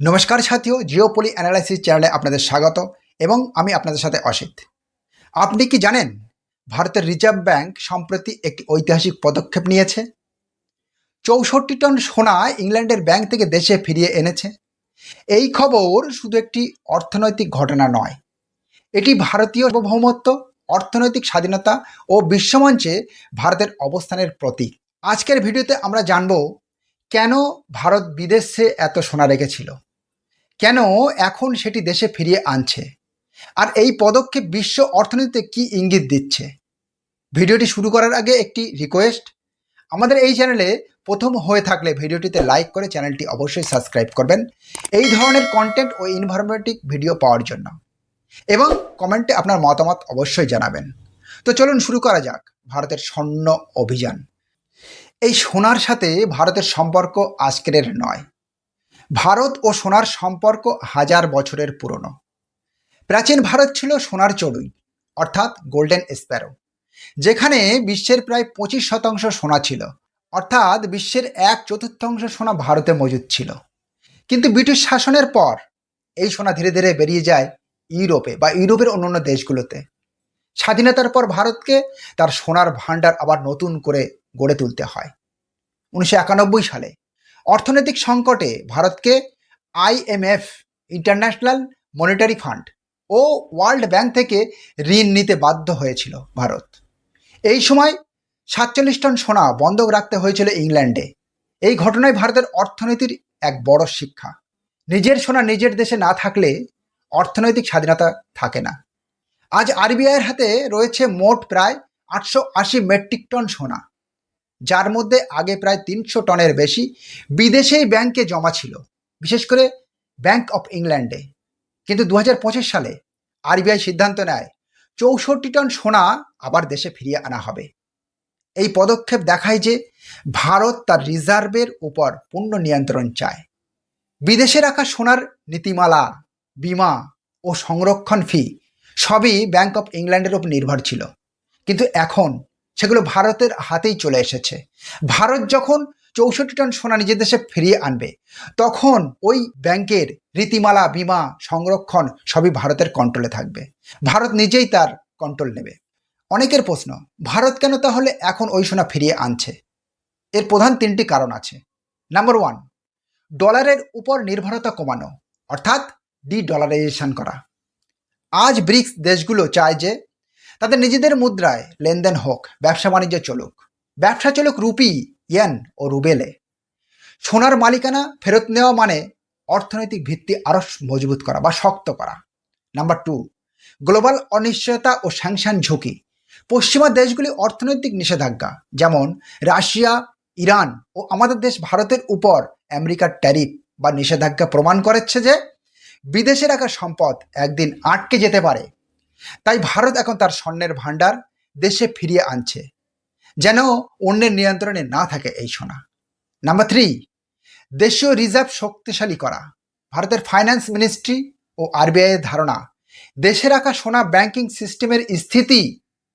নমস্কার সাথীও, জিওপলি অ্যানালাইসিস চ্যানেলে আপনাদের স্বাগত এবং আমি আপনাদের সাথে অসিত। আপনি কি জানেন ভারতের রিজার্ভ ব্যাংক সম্প্রতি একটি ঐতিহাসিক পদক্ষেপ নিয়েছে? চৌষট্টি টন সোনা ইংল্যান্ডের ব্যাংক থেকে দেশে ফিরিয়ে এনেছে। এই খবর শুধু একটি অর্থনৈতিক ঘটনা নয়, এটি ভারতীয় সার্বভৌমত্ব, অর্থনৈতিক স্বাধীনতা ও বিশ্বমঞ্চে ভারতের অবস্থানের প্রতীক। আজকের ভিডিওতে আমরা জানব কেন ভারত বিদেশে এত সোনা রেখেছিল। কেন এখন সেটি দেশে ফিরিয়ে আনছে? আর এই পদক্ষেপ বিশ্ব অর্থনীতিতে কি ইঙ্গিত দিচ্ছে? ভিডিওটি শুরু করার আগে একটি রিকোয়েস্ট আমাদের এই চ্যানেলে প্রথম হয়ে থাকলে ভিডিওটিতে লাইক করে চ্যানেলটি অবশ্যই সাবস্ক্রাইব করবেন। এই ধরনের কন্টেন্ট ও ইনফরমেটিভ ভিডিও পাওয়ার জন্য। এবং কমেন্টে আপনার মতামত অবশ্যই জানাবেন। তো চলুন শুরু করা যাক, ভারতের স্বর্ণ অভিযান। এই সোনার সাথে ভারতের সম্পর্ক আজকের নয়। ভারত ও সোনার সম্পর্ক হাজার বছরের পুরনো। প্রাচীন ভারত ছিল সোনার চড়ুই, অর্থাৎ গোল্ডেন স্প্যারো, যেখানে বিশ্বের প্রায় পঁচিশ শতাংশ সোনা ছিল, অর্থাৎ বিশ্বের এক চতুর্থাংশ সোনা ভারতে মজুদ ছিল। কিন্তু ব্রিটিশ শাসনের পর এই সোনা ধীরে ধীরে বেরিয়ে যায় ইউরোপে বা ইউরোপের অন্যান্য দেশগুলোতে। স্বাধীনতার পর ভারতকে তার সোনার ভাণ্ডার আবার নতুন করে গড়ে তুলতে হয়। উনিশশো একানব্বই সালে অর্থনৈতিক সংকটে ভারতকে আইএমএফ ইন্টারন্যাশনাল মনিটারি ফান্ড ও ওয়ার্ল্ড ব্যাংক থেকে ঋণ নিতে বাধ্য হয়েছিল ভারত। এই সময় সাতচল্লিশ টন সোনা বন্ধক রাখতে হয়েছিল ইংল্যান্ডে। এই ঘটনায় ভারতের অর্থনীতির এক বড় শিক্ষা। নিজের সোনা নিজের দেশে না থাকলে অর্থনৈতিক স্বাধীনতা থাকে না। আজ আরবিআইয়ের হাতে রয়েছে মোট প্রায় আটশো আশি মেট্রিক টন সোনা। যার মধ্যে আগে প্রায় তিনশো টনের বেশি বিদেশেই ব্যাংকে জমা ছিল, বিশেষ করে ব্যাংক অফ ইংল্যান্ডে কিন্তু দু হাজার পঁচিশ সালে আরবিআই সিদ্ধান্ত নেয়, চৌষট্টি টন সোনা আবার দেশে ফিরিয়ে আনা হবে। এই পদক্ষেপ দেখায় যে ভারত তার রিজার্ভের উপর পূর্ণ নিয়ন্ত্রণ চায়। বিদেশে রাখা সোনার নীতিমালা, বিমা ও সংরক্ষণ ফি সবই ব্যাংক অফ ইংল্যান্ডের উপর নির্ভর ছিল। কিন্তু এখন সেগুলো ভারতের হাতেই চলে এসেছে। ভারত যখন চৌষট্টি টন সোনা নিজের দেশে ফিরিয়ে আনবে, তখন ওই ব্যাংকের রীতিমালা, বিমা, সংরক্ষণ সবই ভারতের কন্ট্রোলে থাকবে। ভারত নিজেই তার কন্ট্রোল নেবে। অনেকের প্রশ্ন, ভারত কেন তাহলে এখন ওই সোনা ফিরিয়ে আনছে? এর প্রধান তিনটি কারণ আছে। নাম্বার ওয়ান ডলারের উপর নির্ভরতা কমানো, অর্থাৎ ডি ডলারাইজেশন করা। আজ ব্রিক্স দেশগুলো চায় যে তাদের নিজেদের মুদ্রায় লেনদেন হোক, ব্যবসা বাণিজ্য চলুক। ব্যবসা চলুক রুপি, ইয়েন ও রুবেলে। সোনার মালিকানা ফেরত নেওয়া মানে অর্থনৈতিক ভিত্তি আরও মজবুত করা বা শক্ত করা। নাম্বার টু, গ্লোবাল অনিশ্চয়তা ও স্যাংশন ঝুঁকি। পশ্চিমা দেশগুলি অর্থনৈতিক নিষেধাজ্ঞা, যেমন রাশিয়া, ইরান ও আমাদের দেশ ভারতের উপর আমেরিকার ট্যারিফ বা নিষেধাজ্ঞা প্রমাণ করেছে যে বিদেশে রাখা সম্পদ একদিন আটকে যেতে পারে। তাই ভারত এখন তার স্বর্ণের ভাণ্ডার দেশে ফিরিয়ে আনছে, যেন অন্যের নিয়ন্ত্রণে না থাকে এই সোনা। নাম্বার থ্রি দেশীয় রিজার্ভ শক্তিশালী করা। ভারতের ফাইন্যান্স মিনিস্ট্রি ও আরবিআইয়ের ধারণা দেশে রাখা সোনা ব্যাংকিং সিস্টেমের স্থিতি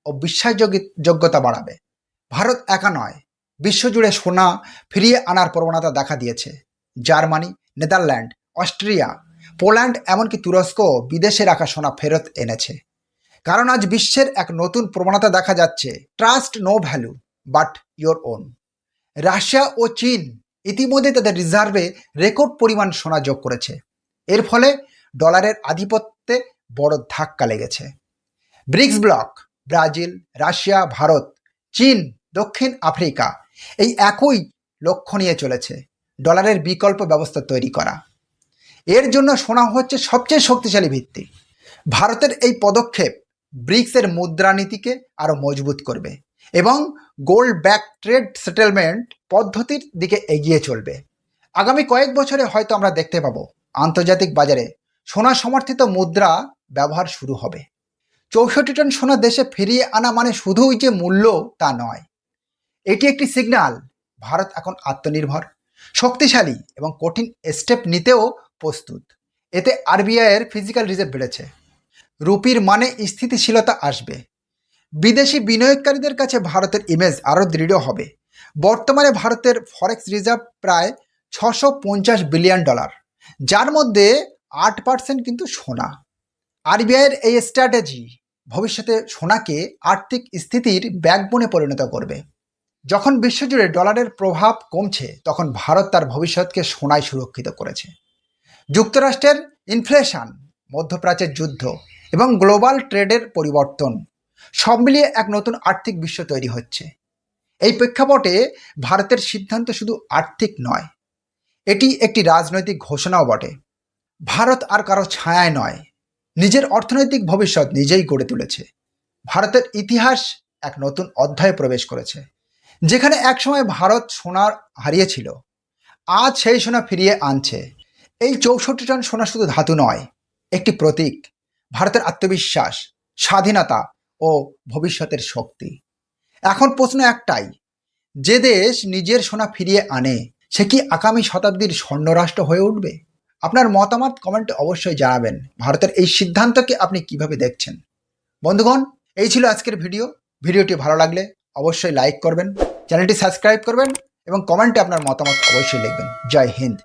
ও বিশ্বাসযোগ্যতা বাড়াবে। ভারত একা নয়, বিশ্বজুড়ে সোনা ফিরিয়ে আনার প্রবণতা দেখা দিয়েছে। জার্মানি, নেদারল্যান্ড, অস্ট্রিয়া, পোল্যান্ড, এমনকি তুরস্ক বিদেশে রাখা সোনা ফেরত এনেছে। কারণ আজ বিশ্বের এক নতুন প্রবণতা দেখা যাচ্ছে। Trust no value but your own Russia ও চীন ইতিমধ্যে তাদের রিজার্ভে রেকর্ড পরিমাণ সোনা যোগ করেছে। এর ফলে ডলারের আধিপত্যে বড় ধাক্কা লেগেছে। BRICS bloc, Brazil, Russia, Bharat, চীন, দক্ষিণ আফ্রিকা এই একই লক্ষ্য নিয়ে চলেছে, ডলারের বিকল্প ব্যবস্থা তৈরি করা। এর জন্য সোনা হচ্ছে সবচেয়ে শক্তিশালী ভিত্তি। ভারতের এই পদক্ষেপ ব্রিক্সের মুদ্রানীতিকে আরও মজবুত করবে এবং গোল্ড ব্যাক ট্রেড সেটেলমেন্ট পদ্ধতির দিকে এগিয়ে চলবে। আগামী কয়েক বছরে হয়তো আমরা দেখতে পাবো আন্তর্জাতিক বাজারে সোনা সমর্থিত মুদ্রা ব্যবহার শুরু হবে। চৌষট্টি টন সোনা দেশে ফিরিয়ে আনা মানে শুধুই যে মূল্য তা নয়। এটি একটি সিগন্যাল ভারত এখন আত্মনির্ভর, শক্তিশালী এবং কঠিন স্টেপ নিতেও প্রস্তুত। এতে আরবিআইয়ের ফিজিক্যাল রিজার্ভ বেড়েছে। রুপির মানে স্থিতিশীলতা আসবে। বিদেশি বিনিয়োগকারীদের কাছে ভারতের ইমেজ আরও দৃঢ় হবে। বর্তমানে ভারতের ফরেক্স রিজার্ভ প্রায় ছশো পঞ্চাশ বিলিয়ন ডলার যার মধ্যে আট পার্সেন্ট কিন্তু সোনা। আরবিআইয়ের এই স্ট্র্যাটেজি ভবিষ্যতে সোনাকে আর্থিক স্থিতির ব্যাকবোনে পরিণত করবে। যখন বিশ্বজুড়ে ডলারের প্রভাব কমছে, তখন ভারত তার ভবিষ্যৎকে সোনায় সুরক্ষিত করেছে। যুক্তরাষ্ট্রের ইনফ্লেশন মধ্যপ্রাচ্যের যুদ্ধ এবং গ্লোবাল ট্রেডের পরিবর্তন। সব মিলিয়ে এক নতুন আর্থিক বিশ্ব তৈরি হচ্ছে। এই প্রেক্ষাপটে ভারতের সিদ্ধান্ত শুধু আর্থিক নয়, এটি একটি রাজনৈতিক ঘোষণাও বটে। ভারত আর কারও ছায়ায় নয়, নিজের অর্থনৈতিক ভবিষ্যৎ নিজেই গড়ে তুলেছে। ভারতের ইতিহাস এক নতুন অধ্যায়ে প্রবেশ করেছে, যেখানে একসময় ভারত সোনার হারিয়েছিল, আজ সেই সোনা ফিরিয়ে আনছে। এই চৌষট্টি টন সোনা শুধু ধাতু নয়, একটি প্রতীক। ভারতের আত্মবিশ্বাস, স্বাধীনতা ও ভবিষ্যতের শক্তি। এখন প্রশ্ন একটাই, যে দেশ নিজের সোনা ফিরিয়ে আনে, সে কি আগামী শতাব্দীর স্বর্ণরাষ্ট্র হয়ে উঠবে? আপনার মতামত কমেন্টে অবশ্যই জানাবেন। ভারতের এই সিদ্ধান্তকে আপনি কীভাবে দেখছেন? বন্ধুগণ, এই ছিল আজকের ভিডিও। ভিডিওটি ভালো লাগলে অবশ্যই লাইক করবেন, চ্যানেলটি সাবস্ক্রাইব করবেন এবং কমেন্টে আপনার মতামত অবশ্যই লিখবেন। জয় হিন্দ।